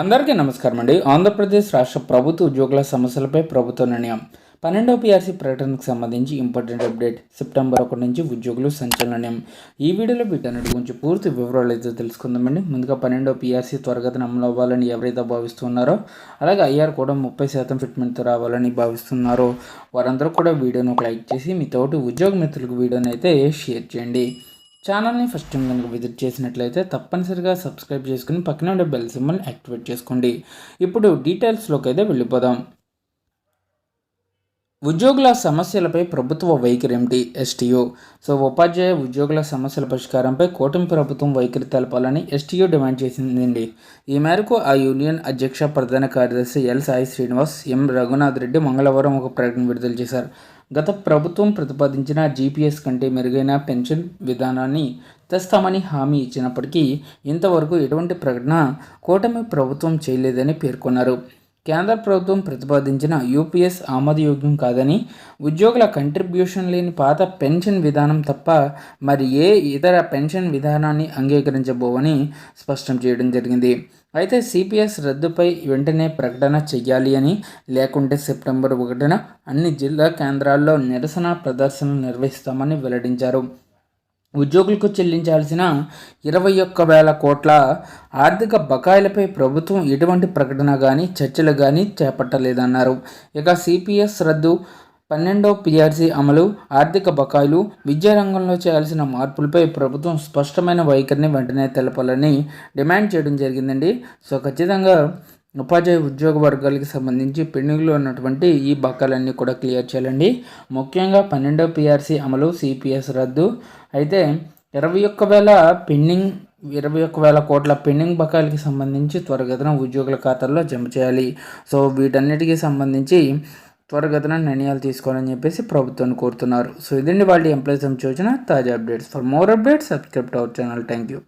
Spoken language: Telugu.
అందరికీ నమస్కారం అండి. ఆంధ్రప్రదేశ్ రాష్ట్ర ప్రభుత్వ ఉద్యోగుల సమస్యలపై ప్రభుత్వ నిర్ణయం. పన్నెండవ పిఆర్సీ ప్రకటనకు సంబంధించి ఇంపార్టెంట్ అప్డేట్. సెప్టెంబర్ ఒకటి నుంచి ఉద్యోగులు సంచలనం ఈ వీడియోలో వీటన్నిటి గురించి పూర్తి వివరాలు అయితే తెలుసుకుందామండి. ముందుగా పన్నెండవ పిఆర్సీ త్వరగతిన అమలు అవ్వాలని ఎవరైతే భావిస్తున్నారో అలాగే ఐఆర్ కూడా ముప్పై శాతం ఫిట్మెంట్తో రావాలని భావిస్తున్నారో వారందరూ కూడా వీడియోను ఒక లైక్ చేసి మీ తోటి ఉద్యోగ మిత్రులకు వీడియోని అయితే షేర్ చేయండి. ఛానల్ని ఫస్ట్ టైం కనుక విజిట్ చేసినట్లయితే తప్పనిసరిగా సబ్స్క్రైబ్ చేసుకుని పక్కనే ఉండే బెల్ సింబల్ని యాక్టివేట్ చేసుకోండి. ఇప్పుడు డీటెయిల్స్లోకి అయితే వెళ్ళిపోదాం. ఉద్యోగుల సమస్యలపై ప్రభుత్వ వైఖరి ఏమిటి ఎస్టీయూ సో ఉపాధ్యాయ ఉద్యోగుల సమస్యల పరిష్కారంపై కూటమి ప్రభుత్వం వైఖరి తెలపాలని ఎస్టీయూ డిమాండ్ చేసిందండి. ఈ మేరకు ఆ యూనియన్ అధ్యక్ష ప్రధాన కార్యదర్శి ఎల్ సాయి శ్రీనివాస్ ఎం రఘునాథ్ రెడ్డి మంగళవారం ఒక ప్రకటన విడుదల చేశారు. గత ప్రభుత్వం ప్రతిపాదించిన జీపీఎస్ కంటే మెరుగైన పెన్షన్ విధానాన్ని తెస్తామని హామీ ఇచ్చినప్పటికీ ఇంతవరకు ఎటువంటి ప్రకటన కూటమి ప్రభుత్వం చేయలేదని పేర్కొన్నారు. కేంద్ర ప్రభుత్వం ప్రతిపాదించిన యూపీఎస్ ఆమోదయోగ్యం కాదని ఉద్యోగుల కంట్రిబ్యూషన్ లేని పాత పెన్షన్ విధానం తప్ప మరి ఏ ఇతర పెన్షన్ విధానాన్ని అంగీకరించబోవని స్పష్టం చేయడం జరిగింది. అయితే సిపిఎస్ రద్దుపై వెంటనే ప్రకటన చెయ్యాలి అని లేకుంటే సెప్టెంబర్ ఒకటిన అన్ని జిల్లా కేంద్రాల్లో నిరసన ప్రదర్శనలు నిర్వహిస్తామని వెల్లడించారు. ఉద్యోగులకు చెల్లించాల్సిన ఇరవై ఒక్క వేల కోట్ల ఆర్థిక బకాయిలపై ప్రభుత్వం ఎటువంటి ప్రకటన కానీ చర్చలు కానీ చేపట్టలేదన్నారు. ఇక సిపిఎస్ రద్దు పన్నెండో పిఆర్సీ అమలు ఆర్థిక బకాయిలు విద్యారంగంలో చేయాల్సిన మార్పులపై ప్రభుత్వం స్పష్టమైన వైఖరిని వెంటనే తెలపాలని డిమాండ్ చేయడం జరిగిందండి. సో ఖచ్చితంగా ఉపాధ్యాయ ఉద్యోగ వర్గాలకు సంబంధించి పెండింగ్లో ఉన్నటువంటి ఈ బకాలన్నీ కూడా క్లియర్ చేయాలండి. ముఖ్యంగా పన్నెండో పిఆర్సీ అమలు సిపిఎస్ రద్దు. అయితే ఇరవై ఒక్క వేల పెండింగ్ ఇరవై ఒక్క వేల కోట్ల పెండింగ్ బకాయిలకి సంబంధించి త్వరగతిన ఉద్యోగుల ఖాతాల్లో జమ చేయాలి. సో వీటన్నిటికీ సంబంధించి త్వరగతిన నిర్ణయాలు తీసుకోవాలని చెప్పేసి ప్రభుత్వాన్ని కోరుతున్నారు. సో ఇదండి వాళ్ళ ఎంప్లాయీస్ చూసిన తాజా updates. For more updates subscribe our channel. Thank you